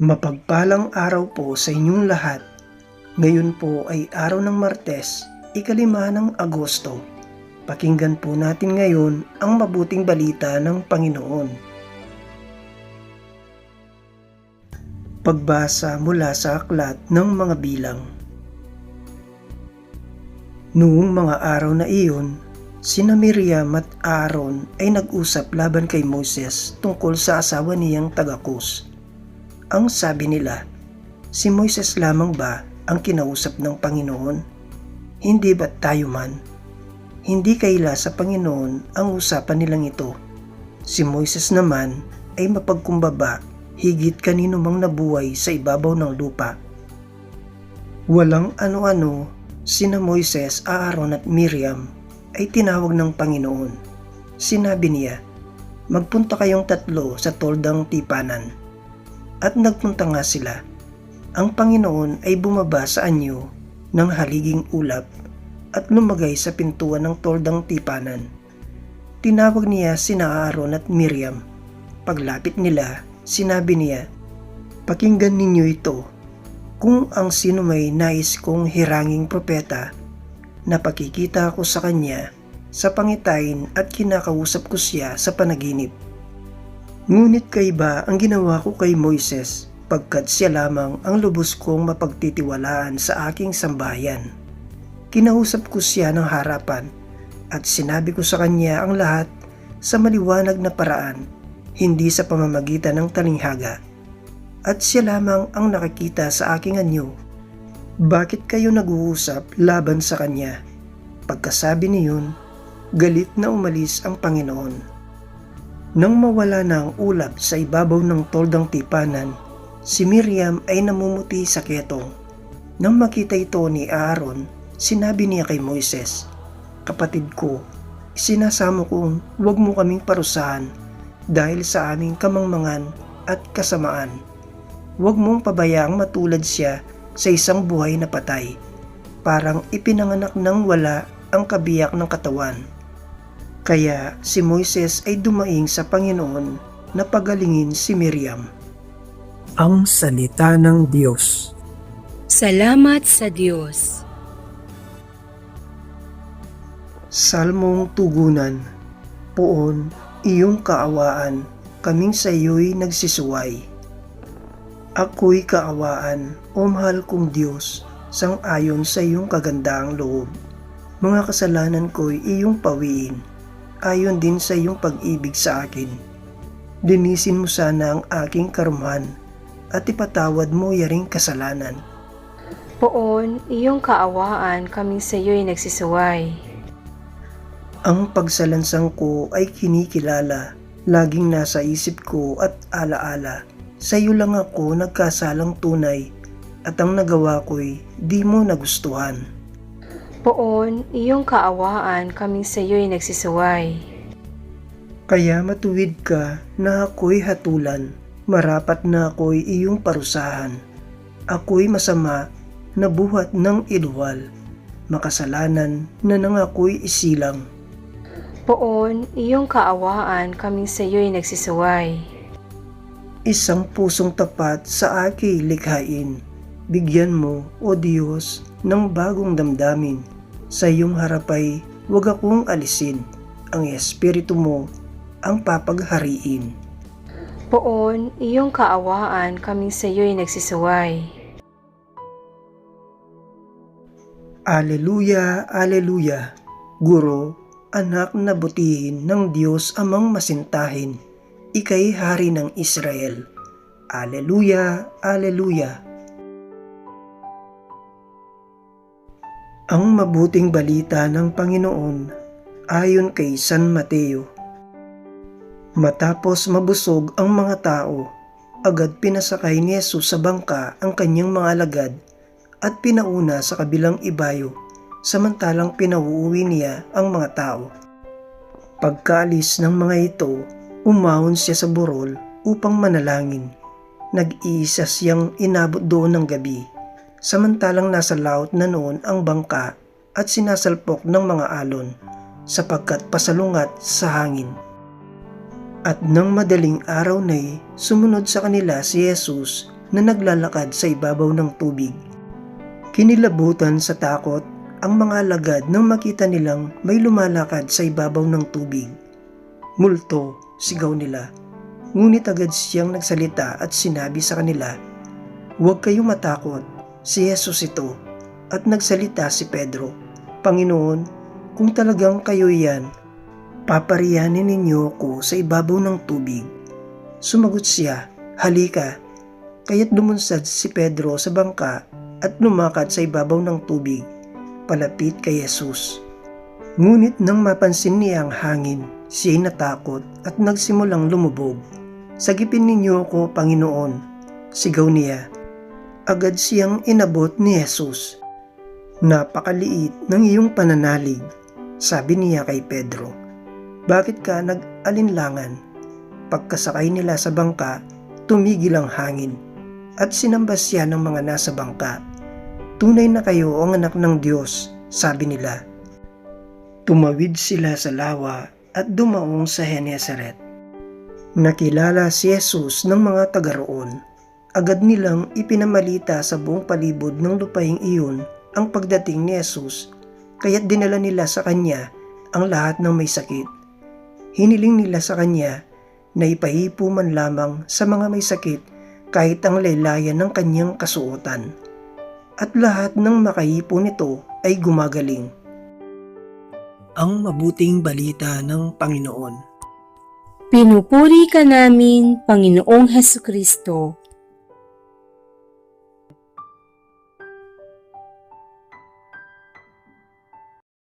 Mapagpalang araw po sa inyong lahat. Ngayon po ay araw ng Martes, ikalima ng Agosto. Pakinggan po natin ngayon ang mabuting balita ng Panginoon. Pagbasa mula sa aklat ng mga bilang. Noong mga araw na iyon, sina Miriam at Aaron ay nag-usap laban kay Moses tungkol sa asawa niyang tagakus. Ang sabi nila, si Moises lamang ba ang kinausap ng Panginoon? Hindi ba tayo man? Hindi kaila sa Panginoon ang usapan nilang ito. Si Moises naman ay mapagkumbaba higit kanino mang nabuhay sa ibabaw ng lupa. Walang ano-ano, sina Moises, Aaron at Miriam ay tinawag ng Panginoon. Sinabi niya, magpunta kayong tatlo sa toldang tipanan. At nagpunta nga sila. Ang Panginoon ay bumaba sa anyo ng haliging ulap at lumagay sa pintuan ng toldang tipanan. Tinawag niya sina Aaron at Miriam. Paglapit nila, sinabi niya, Pakinggan ninyo ito. Kung ang sino may nais kong hiranging propeta, napakikita ko sa kanya sa pangitain at kinakausap ko siya sa panaginip. Ngunit kay ba ang ginawa ko kay Moises pagkat siya lamang ang lubos kong mapagtitiwalaan sa aking sambayan. Kinausap ko siya ng harapan at sinabi ko sa kanya ang lahat sa maliwanag na paraan, hindi sa pamamagitan ng talinghaga. At siya lamang ang nakakita sa aking anyo. Bakit kayo nag-uusap laban sa kanya? Pagkasabi niyon, galit na umalis ang Panginoon. Nang mawala na ang ulap sa ibabaw ng toldang tipanan, si Miriam ay namumuti sa ketong. Nang makita ito ni Aaron, sinabi niya kay Moises, Kapatid ko, sinasamo kong huwag mo kaming parusahan dahil sa aming kamangmangan at kasamaan. Huwag mong pabayaang matulad siya sa isang buhay na patay, parang ipinanganak ng wala ang kabiyak ng katawan. Kaya si Moises ay dumaing sa Panginoon na pagalingin si Miriam. Ang Salita ng Diyos Salamat sa Diyos. Salmong Tugunan Poon, iyong kaawaan, kaming sa iyo'y nagsisuway. Ako'y kaawaan, o mahal kong Diyos, sang ayon sa iyong kagandaang loob. Mga kasalanan ko'y iyong pawiin, ayon din sa iyong pag-ibig sa akin. Dinisin mo sana ang aking karumhan at ipatawad mo yaring kasalanan. Poon, iyong kaawaan kaming sa iyo'y nagsisuway. Ang pagsalansang ko ay kinikilala, laging nasa isip ko at alaala. Sa iyo lang ako nagkasalang tunay at ang nagawa ko'y di mo nagustuhan. Poon, iyong kaawaan kaming sa iyo'y nagsisuway. Kaya matuwid ka na ako'y hatulan, marapat na ako'y iyong parusahan. Ako'y masama na buhat ng iluwal, makasalanan na nang ako'y isilang. Poon, iyong kaawaan kaming sa iyo'y nagsisuway. Isang pusong tapat sa aki likhain. Bigyan mo, O Diyos, ng bagong damdamin. Sa iyong harapay, huwag akong alisin. Ang Espiritu mo ang papaghariin. Poon, iyong kaawaan kaming sa iyo'y nagsisuway. Aleluya, Aleluya. Guro, anak na butihin ng Diyos amang masintahin. Ika'y hari ng Israel. Aleluya, Aleluya. Ang mabuting balita ng Panginoon ayon kay San Mateo. Matapos mabusog ang mga tao, agad pinasakay ni Jesus sa bangka ang kanyang mga alagad at pinauna sa kabilang ibayo samantalang pinauuwi niya ang mga tao. Pagkaalis ng mga ito, umahon siya sa burol upang manalangin. Nag-iisa siyang inabot doon ng gabi, samantalang nasa laot na noon ang bangka at sinasalpok ng mga alon sapagkat pasalungat sa hangin. At nang madaling araw na'y sumunod sa kanila si Jesus na naglalakad sa ibabaw ng tubig. Kinilabutan sa takot ang mga alagad nang makita nilang may lumalakad sa ibabaw ng tubig. Multo, sigaw nila. Ngunit agad siyang nagsalita at sinabi sa kanila, Huwag kayong matakot, si Jesus ito. At nagsalita si Pedro, Panginoon, kung talagang kayo yan, papariyanin ninyo ko sa ibabaw ng tubig. Sumagot siya, Halika. Kaya't dumunsad si Pedro sa bangka at lumakad sa ibabaw ng tubig, palapit kay Jesus. Ngunit nang mapansin niya ang hangin, siya'y natakot at nagsimulang lumubog. Sagipin ninyo ako, Panginoon, sigaw niya. Agad siyang inabot ni Jesus. Napakaliit ng iyong pananalig, sabi niya kay Pedro. Bakit ka nag-alinlangan? Pagkasakay nila sa bangka, tumigil ang hangin at sinamba siya ng mga nasa bangka. Tunay na kayo ang anak ng Diyos, sabi nila. Tumawid sila sa lawa at dumaong sa Genesaret. Nakilala si Jesus ng mga taga roon. Agad nilang ipinamalita sa buong palibot ng lupaing iyon ang pagdating ni Jesus, kaya't dinala nila sa kanya ang lahat ng may sakit. Hiniling nila sa kanya na ipahipo man lamang sa mga may sakit kahit ang laylayan ng kanyang kasuotan. At lahat ng makahipo nito ay gumagaling. Ang mabuting balita ng Panginoon. Pinupuri ka namin, Panginoong Heso Kristo.